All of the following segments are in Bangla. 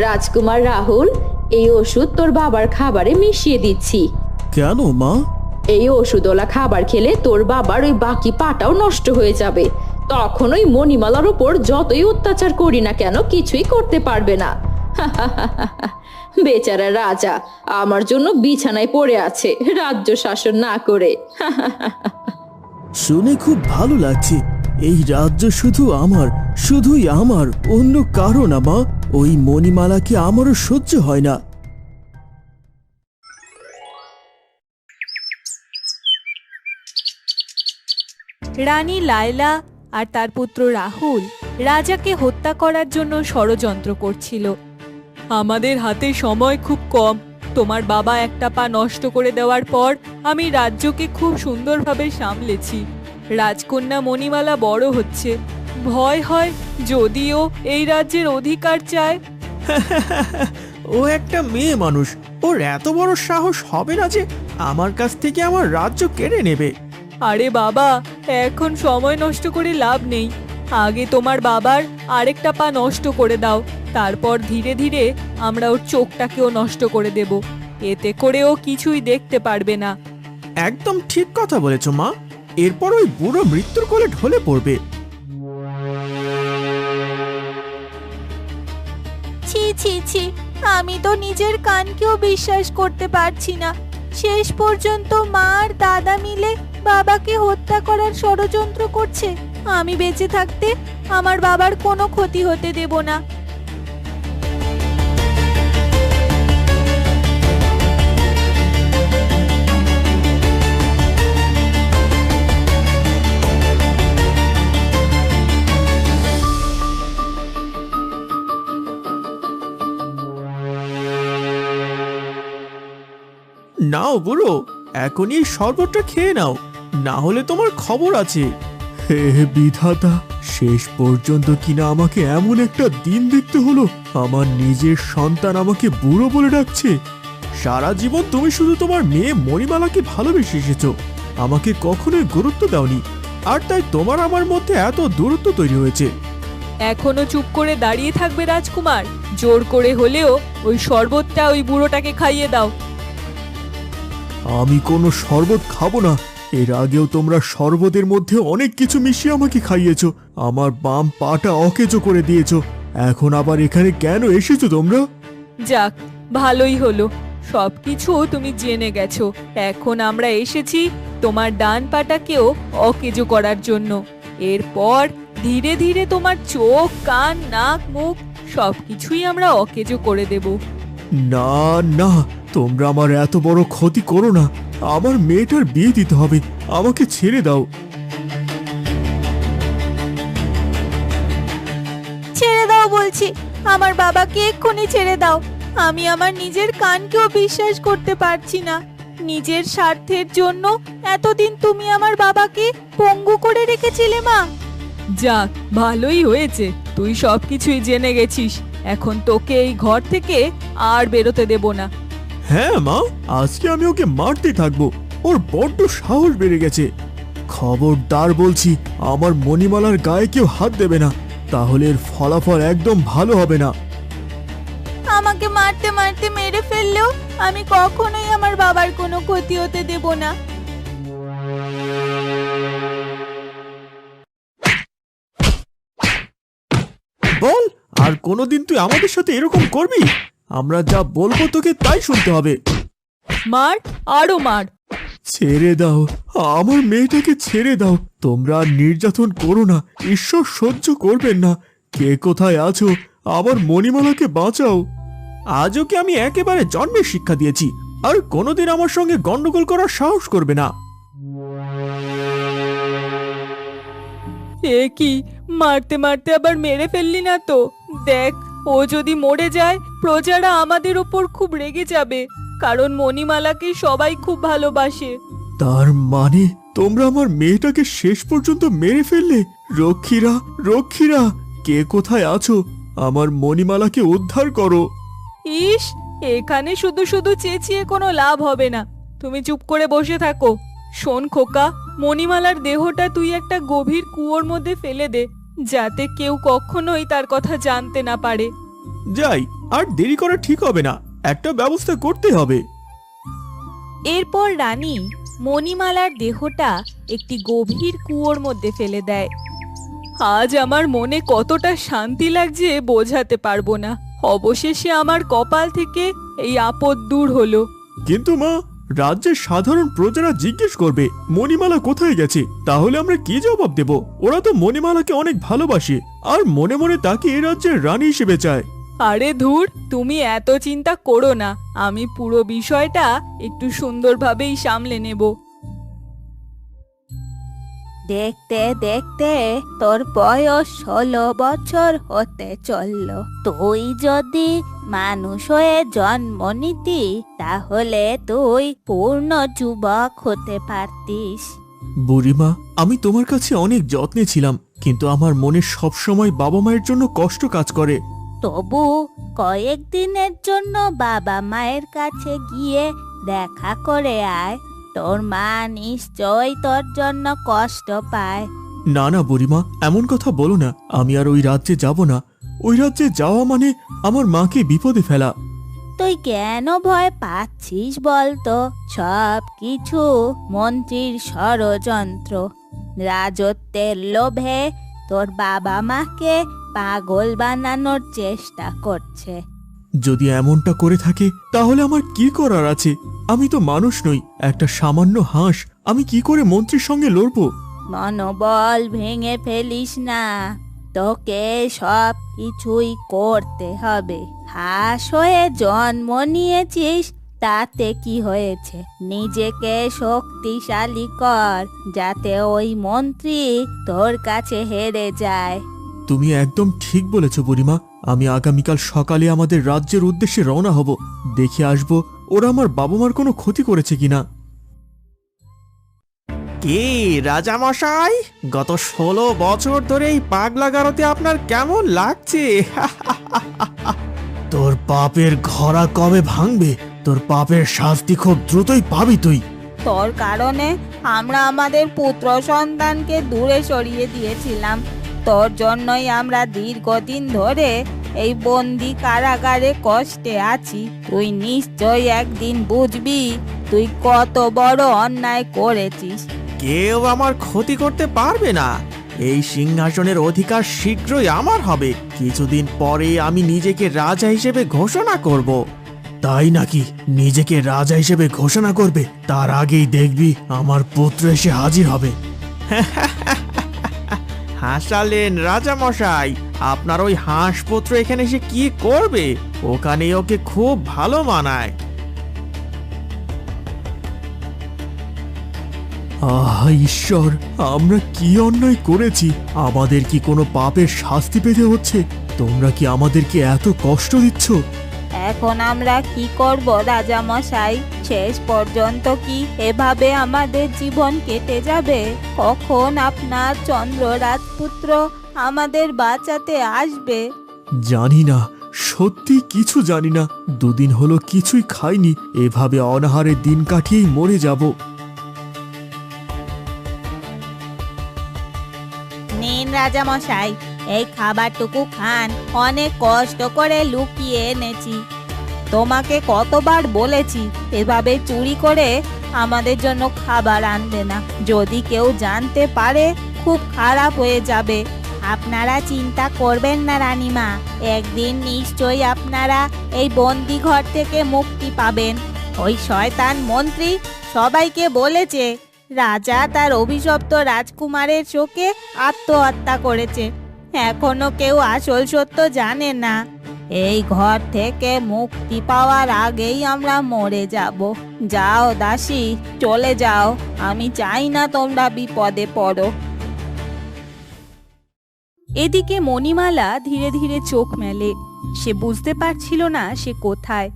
রাজকুমার রাহুল এই ওষুধ তোর বাবার খাবারে মিশিয়ে দিচ্ছি। কেন মা? এই ওষুধওয়ালা খাবার খেলে তোর বাবার ওই বাকি পাটাও নষ্ট হয়ে যাবে। তখন ওই মণিমালার ওপর যতই অত্যাচার করি না কেন কিছুই করতে পারবে না। বেচারা রাজা আমার জন্য বিছানায় পড়ে আছে রাজ্য শাসন না করে। শুনে খুব ভালো লাগছে। এই রাজ্য শুধু আমার শুধুই আমার অন্য কারও না মা। ওই মণিমালাকে আমারও সহ্য হয় না। রানী লায়লা আর তার পুত্র রাহুল রাজাকে হত্যা করার জন্য ষড়যন্ত্র করছিল। আমাদের হাতে সময় খুব কম। তোমার বাবা একটা পা নষ্ট করে দেওয়ার পর আমি রাজ্যকে খুব সুন্দরভাবে সামলেছি। রাজকন্যা মণিমালা বড় হচ্ছে। ভয় হয় যদিও এই রাজ্যের অধিকার চায়। ও একটা মেয়ে মানুষ। ওর এত বড় সাহস হবে না যে আমার কাছ থেকে আমার রাজ্য কেড়ে নেবে। আরে বাবা এখন সময় নষ্ট করে লাভ নেই। আগে তোমার বাবার আরেকটা পা নষ্ট করে দাও তারপর ধীরে ধীরে আমরা ওর চোখটাকেও নষ্ট করে দেব। এতে করে ও কিছুই দেখতে পারবে না। একদম ঠিক কথা বলেছ মা। এরপর ওই বুড়ো মৃত্যুর কোলে ঢলে পড়বে। ছি ছি, আমি তো নিজের কানকেও বিশ্বাস করতে পারছি না। শেষ পর্যন্ত মা আর দাদা মিলে বাবাকে হত্যা করার ষড়যন্ত্র করছে। আমি বেঁচে থাকতে আমার বাবার কোনো ক্ষতি হতে দেব না। নাও বুড়ো এখনই এই শরবতটা খেয়ে নাও না হলে তোমার খবর আছে। হে বিধাতা শেষ পর্যন্ত কিনা আমাকে এমন একটা দিন দেখতে হলো? আমার নিজের সন্তান আমাকে বুড়ো বলে ডাকছে। সারা জীবন তুমি শুধু তোমার মেয়ে মণিমালাকে ভালোবেসে এসেছ। আমাকে কখনোই গুরুত্ব দাওনি আর তাই তোমার আমার মধ্যে এত দূরত্ব তৈরি হয়েছে। এখনও চুপ করে দাঁড়িয়ে থাকবে রাজকুমার। জোর করে হলেও ওই শরবতটা ওই বুড়োটাকে খাইয়ে দাও। আমি কোনো শরবত খাব না। এর আগেও তোমরা শরবতের মধ্যে অনেক কিছু মিশিয়ে আমাকে খাইয়েছ। আমার বাম পাটা অকেজো করে দিয়েছ। এখন আবার এখানে কেন এসেছ তোমরা? যাক ভালোই হলো। সবকিছু তুমি জেনে গেছো। এখন আমরা এসেছি তোমার ডান পাটাকেও অকেজো করার জন্য। এরপর ধীরে ধীরে তোমার চোখ কান নাক মুখ সবকিছুই আমরা অকেজো করে দেব। না না তোমরা আমার এত বড় ক্ষতি করো না। আমার মেয়েটার বিয়ে দিতে হবে। আমাকে ছেড়ে দাও। ছেড়ে দাও বলছি। আমার বাবাকে এক্ষুনি ছেড়ে দাও। আমি আমার নিজের কানকেও বিশ্বাস করতে পারছি না। নিজের স্বার্থের জন্য এতদিন তুমি আমার বাবাকে পঙ্গু করে রেখেছিলে মা। যাক ভালোই হয়েছে। তুই সবকিছুই জেনে গেছিস। এখন তোকে এই ঘর থেকে আর বেরোতে দেব না। হ্যাঁ মা। আজকে আমি ওকে মারতে থাকব। ওর বড্ড সাহস বেড়ে গেছে। খবরদার বলছি আমার মণিমালার গায়ে কেউ হাত দেবে না। তাহলে এর ফলাফল একদম ভালো হবে না। আমাকে মারতে মারতে মেরে ফেললেও আমি কখনোই আমার বাবার কোনো ক্ষতি হতে দেব না। বল আর কোনোদিন তুই আমাদের সাথে এরকম করবি? আমরা যা বলব তোকে তাই শুনতে হবে। মার আরও মার। ছেড়ে দাও আমার মেয়েটাকে ছেড়ে দাও। তোমরা আর নির্যাতন করো না ঈশ্বর সহ্য করবেন না। কে কোথায় আছো? আমার মণিমালাকে বাঁচাও। আজ ওকে আমি একেবারে জন্মের শিক্ষা দিয়েছি? আর কোনোদিন আমার সঙ্গে গন্ডগোল করার সাহস করবে না। এ কি মারতে মারতে আবার মেরে ফেললি না তো? দেখ। ও যদি মরে যায় প্রজারা আমাদের ওপর খুব রেগে যাবে কারণ মণিমালাকে সবাই খুব ভালোবাসে। তার মানে তোমরা আমার মেয়েটাকে শেষ পর্যন্ত মেরে ফেললে? রক্ষীরা রক্ষীরা কে কোথায় আছো? আমার মণিমালাকে উদ্ধার করো। ইস এখানে শুধু শুধু চেঁচিয়ে কোনো লাভ হবে না। তুমি চুপ করে বসে থাকো। শোন খোকা মণিমালার দেহটা তুই একটা গভীর কুয়োর মধ্যে ফেলে দে। যাতে কেউ কখনোই তার কথা জানতে না পারে। যাই আর দেরি করা ঠিক হবে না। একটা ব্যবস্থা করতে হবে। এরপর রানী মণিমালার দেহটা একটি গভীর কুয়োর মধ্যে ফেলে দেয়। আজ আমার মনে কতটা শান্তি লাগছে বোঝাতে পারব না। অবশেষে আমার কপাল থেকে এই আপদ দূর হলো। কিন্তু মা রাজ্যের সাধারণ প্রজারা জিজ্ঞেস করবে, মণিমালা কোথায় গেছে? তাহলে আমরা কি জবাব দেব? ওরা তো মণিমালাকে অনেক ভালোবাসে, আর মনে মনে তাকে এ রাজ্যের রানী হিসেবে চায়। আরে ধুর, তুমি এত চিন্তা করো না, আমি পুরো বিষয়টা একটু সুন্দরভাবেই সামলে নেব। দেখতে দেখতে তোর বয়স ষোলো বছর হতে চলল। তুই যদি মানুষ হয়ে জন্ম নিতি তাহলে তুই পূর্ণ যুবক হতে পারতিস। বুড়িমা আমি তোমার কাছে অনেক যত্নে ছিলাম কিন্তু আমার মনে সবসময় বাবা মায়ের জন্য কষ্ট কাজ করে। তবু কয়েকদিনের জন্য বাবা মায়ের কাছে গিয়ে দেখা করে আয়। তোর মা নিশ্চয় তোর জন্য কষ্ট পায়। না না বুড়িমা এমন কথা বলো না। আমি আর ওই রাজ্যে যাব না। ওই রাজ্যে যাওয়া মানে আমার মাকে বিপদে ফেলা। তুই কেন ভয় পাচ্ছিস বলতো? সব কিছু মন্ত্রীর ষড়যন্ত্র। রাজত্বের লোভে তোর বাবা মাকে পাগল বানানোর চেষ্টা করছে। যদি এমনটা করে থাকে তাহলে আমার কি করার আছে? আমি তো মানুষ নই একটা সামান্য হাঁস। আমি কি করে মন্ত্রীর সঙ্গে লড়বো? মনোবল ভেঙে ফেলিস না। তোকে সব কিছুই করতে হবে। হাঁস হয়ে জন্ম নিয়েছিস তাতে কি হয়েছে? নিজেকে শক্তিশালী কর যাতে ওই মন্ত্রী তোর কাছে হেরে যায়। তুমি একদম ঠিক বলেছ বুড়িমা। আমি আগামীকাল সকালে আমাদের রাজ্যের উদ্দেশ্যে রওনা হব। দেখে আসব ওরা আমার বাবা মার কোনো ক্ষতি করেছে কিনা। কে রাজামশাই? গত ষোলো বছর ধরে এই পাগলা গারোতে আপনার কেমন লাগছে? তোর পাপের ঘরা কবে ভাঙবে? তোর পাপের শাস্তি খুব দ্রুতই পাবি তুই। তোর কারণে আমরা আমাদের পুত্র সন্তানকে দূরে সরিয়ে দিয়েছিলাম। তোর জন্যই আমরা দীর্ঘদিন ধরে এই বন্দি কারাগারে কষ্টে আছি। তুই নিশ্চয় একদিন বুঝবি, তুই কত বড় অন্যায় করেছিস। কেউ আমার ক্ষতি করতে পারবে না। এই সিংহাসনের অধিকার শীঘ্রই আমার হবে। কিছুদিন পরে আমি নিজেকে রাজা হিসেবে ঘোষণা করব। তাই নাকি নিজেকে রাজা হিসেবে ঘোষণা করবে? তার আগেই দেখবি আমার পুত্র এসে হাজির হবে। হাসালেন রাজামশাই। আপনার ওই হাঁসপুত্র এখানে এসে কি করবে? ওখানে ওকে খুব ভালো মানায়। ঈশ্বর, আমরা কি অন্যায় করেছি? আমাদের কি কোনো পাপের শাস্তি পেতে হচ্ছে? তোমরা কি আমাদেরকে এত কষ্ট দিচ্ছ? এখন আমরা কি করব রাজা মশাই শেষ পর্যন্ত কি এভাবে আমাদের জীবন কেটে যাবে? কখন আপনার চন্দ্র রাজপুত্র আমাদের বাঁচাতে আসবে। জানি না সত্যি কিছু জানি না। দুদিন হলো কিছুই খাইনি এভাবে অনাহারে দিন কাটিয়েই মরে যাব। নিন রাজা মশাই এই খাবারটুকু খান অনেক কষ্ট করে লুকিয়ে এনেছি। তোমাকে কতবার বলেছি এভাবে চুরি করে আমাদের জন্য খাবার আনবে না। যদি কেউ জানতে পারে খুব খারাপ হয়ে যাবে। আপনারা চিন্তা করবেন না, রানীমা। একদিন নিশ্চয়ই আপনারা এই বন্দি ঘর থেকে মুক্তি পাবেন। ওই শয়তান মন্ত্রী সবাইকে বলেছে, রাজা তার অভিশপ্ত রাজকুমারের চোখে আত্মহত্যা করেছে। এখনও কেউ আসল সত্য জানে না। এই ঘর থেকে মুক্তি পাওয়ার আগেই আমরা মরে যাব। যাও দাসী, চলে যাও। আমি চাই না তোমরা বিপদে পড়ো। এদিকে মণিমালা ধীরে ধীরে চোখ মেলে। সে বুঝতে পারছিল না সে কোথায়।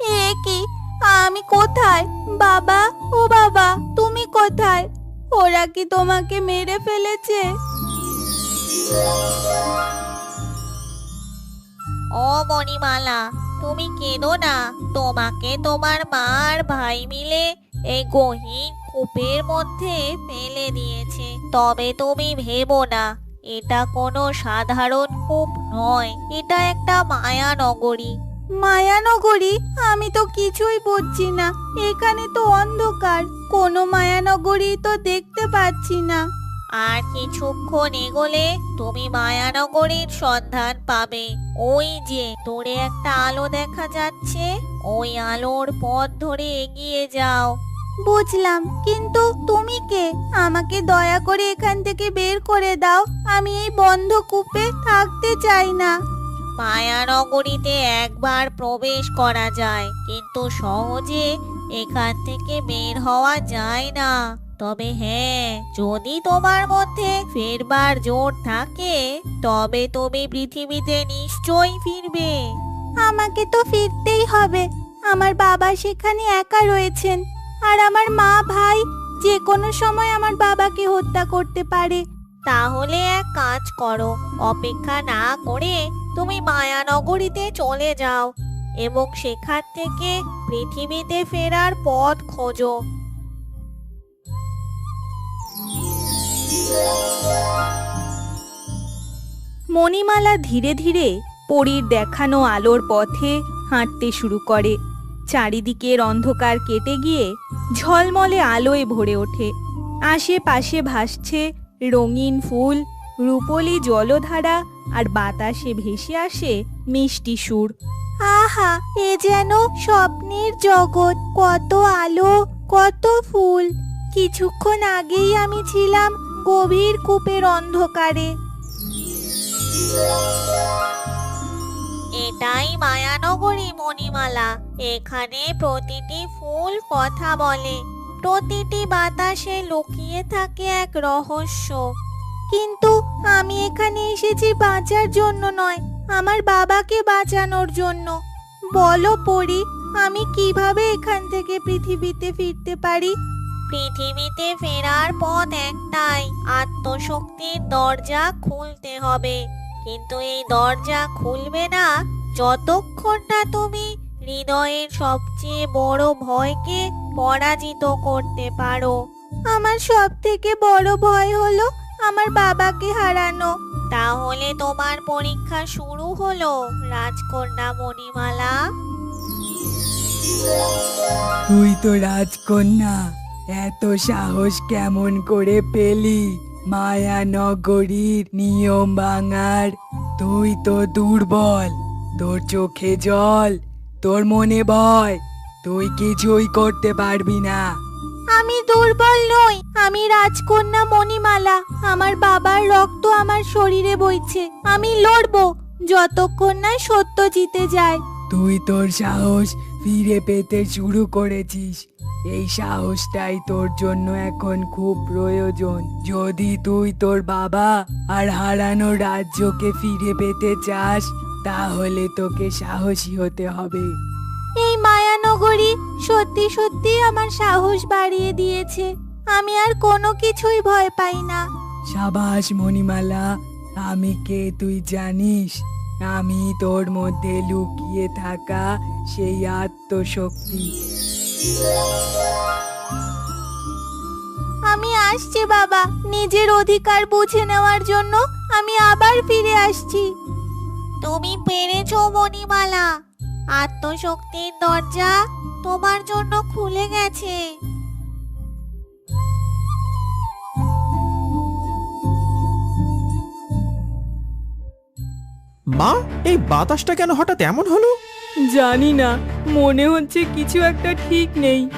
এ কি? আমি কোথায়? বাবা ও বাবা তুমি কোথায়? ওরা কি তোমাকে মেরে ফেলেছে? ও মণিমালা তুমি কেঁদো না। তোমাকে তোমার মা আর ভাই মিলে এই গহীন কূপের মধ্যে ফেলে দিয়েছে। তবে তুমি ভেবো না। এটা কোনো সাধারণ কূপ নয় এটা একটা মায়া নগরী। মায়ানগরী আমি তো কিছুই বুঝছি না। এখানে তো অন্ধকার কোনো মায়ানগরী তো দেখতে পাচ্ছি না। আর কিছুক্ষণ এগোলে তুমি মায়ানগরীর সন্ধান পাবে। ওই যে দূরে একটা আলো দেখা যাচ্ছে। ওই আলোর পথ ধরে এগিয়ে যাও। বুঝলাম কিন্তু তুমি কে? আমাকে দয়া করে এখান থেকে বের করে দাও আমি এই বন্ধ কূপে থাকতে চাই না। মায়ানগরীতে একবার প্রবেশ করা যায় কিন্তু সহজে এখান থেকে বের হওয়া যায় না। তবে হ্যাঁ যদি তোমার মধ্যে ফেরবার জোর থাকে তবে তুমি পৃথিবীতে নিশ্চয়ই ফিরবে। আমাকে তো ফিরতেই হবে। আমার বাবা সেখানে একা রয়েছেন। আর আমার মা ভাই যে কোনো সময় আমার বাবাকে হত্যা করতে পারে। তাহলে এক কাজ করো অপেক্ষা না করে তুমি মায়ানগরীতে চলে যাও এবং সেখান থেকে পৃথিবীতে ফেরার পথ খোঁজো। মণিমালা ধীরে ধীরে পরীর দেখানো আলোর পথে হাঁটতে শুরু করে। চারিদিকের অন্ধকার কেটে গিয়ে ঝলমলে আলোয় ভরে ওঠে। আশেপাশে ভাসছে রঙিন ফুল, রূপলি জলধারা আর বাতাসে ভেসে আসে মিষ্টি সুর। আহা, এ যেন স্বপ্নের জগৎ, কত আলো, কত ফুল। কিছুক্ষণ আগেই আমি ছিলাম গভীর কূপের অন্ধকারে। এটাই মায়ানগরী মণিমালা। এখানে প্রতিটি ফুল কথা বলে। প্রতিটি বাতাসে লুকিয়ে থাকে এক রহস্য। কিন্তু আমি এখানে এসেছি বাঁচার জন্য নয়, আমার বাবাকে বাঁচানোর জন্য। বলো পরি, আমি কীভাবে এখান থেকে পৃথিবীতে ফিরতে পারি? পৃথিবীতে ফেরার পথ একটাই, আত্মশক্তির দরজা খুলতে হবে। কিন্তু এই দরজা খুলবে না যতক্ষণ না তুমি হৃদয়ের সবচেয়ে বড় ভয়কে পরাজিত করতে পারো। আমার সব থেকে বড় ভয় হলো আমার বাবাকে হারানো। তাহলে তোমার পরীক্ষা শুরু হলো রাজকন্যা মণিমালা। তুই তো রাজকন্যা এত সাহস কেমন করে পেলি? মায়া নগরীর নিয়ম ভাঙার। তুই তো দুর্বল তোর চোখে জল তোর মনে ভয় তুই কিছুই করতে পারবি না। আমি দুর্বল নই আমি রাজকন্যা মণিমালা আমার বাবার রক্ত আমার শরীরে বইছে আমি লড়বো যতক্ষণ না সত্য জিতে যায়। তুই তোর সাহস ফিরে পেতে শুরু করেছিস। এই সাহসটাই তোর জন্য এখন খুব প্রয়োজন। যদি তুই তোর বাবা আর হারানো রাজ্যকে ফিরে পেতে চাস তাহলে তোকে সাহসী হতে হবে। এই মায়ানগরী সত্যি সত্যি আমার সাহস বাড়িয়ে দিয়েছে। আমি আর কোনো কিছুই ভয় পাই না। সাবাস মণিমালা আমি কে তুই জানিস? আমি তোর মধ্যে লুকিয়ে থাকা সেই আত্মশক্তি। আমি আসছি বাবা। নিজের অধিকার বুঝে নেওয়ার জন্য আমি আবার ফিরে আসছি। তুমি পেরেছ মণিমালা আত্মশক্তির দরজা তোমার জন্য খুলে গেছে। মা এই বাতাসটা কেন হঠাৎ এমন হলো? জানি না মনে হচ্ছে কিছু একটা ঠিক নেই।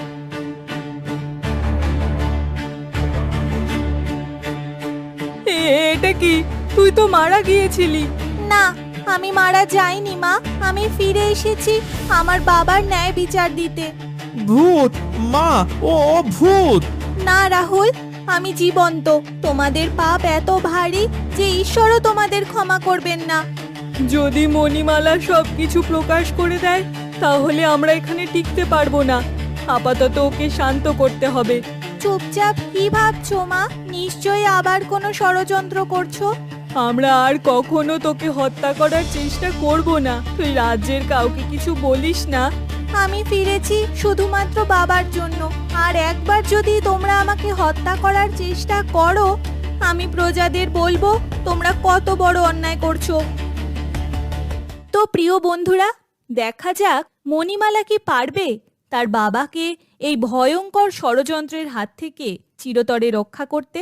এ- এটা কি? তুই তো মারা গিয়েছিলি। না আমি মারা যাইনি মা। আমি ফিরে এসেছি আমার বাবার ন্যায় বিচার দিতে। ভূত মা ও ও ভূত না রাহুল আমি জীবন্ত। তোমাদের পাপ এত ভারী যে ঈশ্বরও তোমাদের ক্ষমা করবেন না। যদি মণিমালা সব কিছু প্রকাশ করে দেয় তাহলে আমরা এখানে টিকতে পারব না। আপাতত ওকে শান্ত করতে হবে। চুপচাপ কি ভাবছ মা? নিশ্চয়ই আবার কোনো ষড়যন্ত্র করছ? আমরা আর কখনো তোকে হত্যা করার চেষ্টা করব না। তুই রাজ্যের কাউকে কিছু বলিস না। আমি ফিরেছি শুধুমাত্র বাবার জন্য। আর একবার যদি তোমরা আমাকে হত্যা করার চেষ্টা করো আমি প্রজাদের বলব তোমরা কত বড় অন্যায় করছ। তো প্রিয় বন্ধুরা, দেখা যাক মণিমালা কি পারবে তার বাবাকে এই ভয়ঙ্কর ষড়যন্ত্রের হাত থেকে চিরতরে রক্ষা করতে।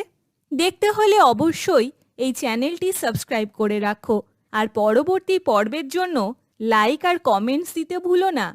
দেখতে হলে অবশ্যই এই চ্যানেলটি সাবস্ক্রাইব করে রাখো আর পরবর্তী পর্বের জন্য লাইক আর কমেন্টস দিতে ভুলো না।